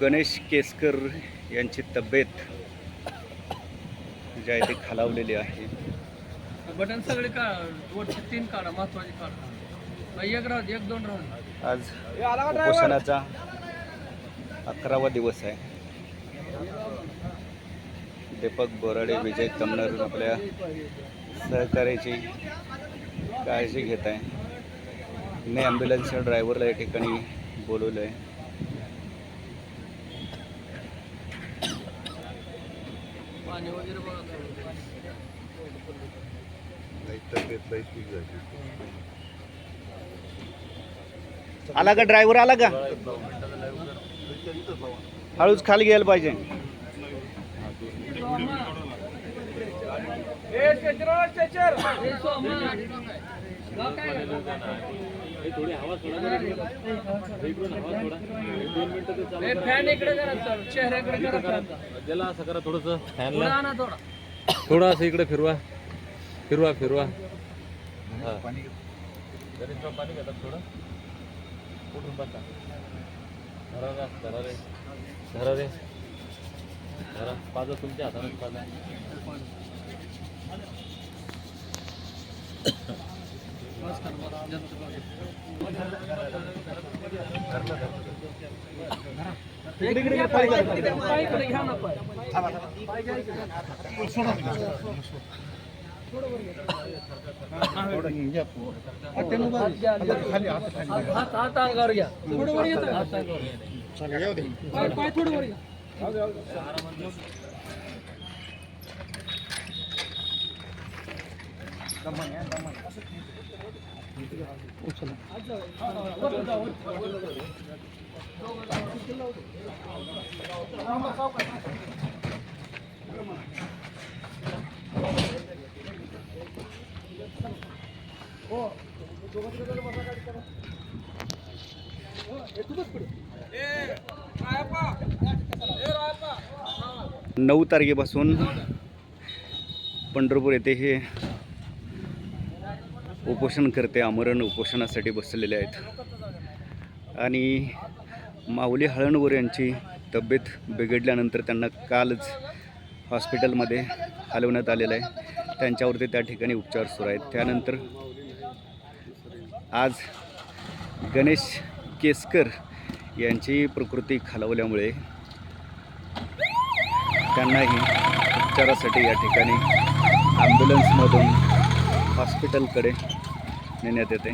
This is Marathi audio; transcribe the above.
गणेश केसकर यांची तब्येत जी आहे ती खालावलेली आहे. बटन सगळे का तीन काढा महत्त्वाचे काढा. एक राहू दे, एक दोन राहू. आज उपोषणाचा अकरावा दिवस आहे. दीपक बोराडे विजय कमनर आपल्या सहकार्याची काळजी घेत आहे. मी ॲम्ब्युलन्सच्या ड्रायव्हरला या ठिकाणी बोलवलं आहे पाणी वगैरे बघा आला का ड्रायव्हर आला का? हळूच खाली घ्यायला पाहिजे. ए, काय आहे? ए, फॅन इकडे करा सर चेहऱ्याकडे करा. फॅनचा. त्याला असं करा थोडस फॅनला थोडा. थोडं असं इकडे फिरवा. फिरवा फिरवा. हा. गणेशराव पाणी घेतात थोडं. उठून बसा. धरा धरा रे. धरा रे. धरा. पाजा तुमच्या हाताने पाजा. हात हात अंगावर घ्या थोडं वर येतं हात अंगावर पाय थोडं वर घ्या नऊ तारखेपासून पंढरपूर येथे उपोषणकर्ते आमरण उपोषणासाठी बसलेले आहेत. आणि माऊली हळणवर यांची तब्येत बिघडल्यानंतर त्यांना कालच हॉस्पिटलमध्ये हलवण्यात आलेलं आहे. त्यांच्यावरती त्या ठिकाणी उपचार सुरू आहेत. त्यानंतर आज गणेश केसकर यांची प्रकृती खालावल्यामुळे त्यांनाही उपचारासाठी या ठिकाणी ॲम्ब्युलन्समधून हॉस्पिटलकडे नेण्यात येते.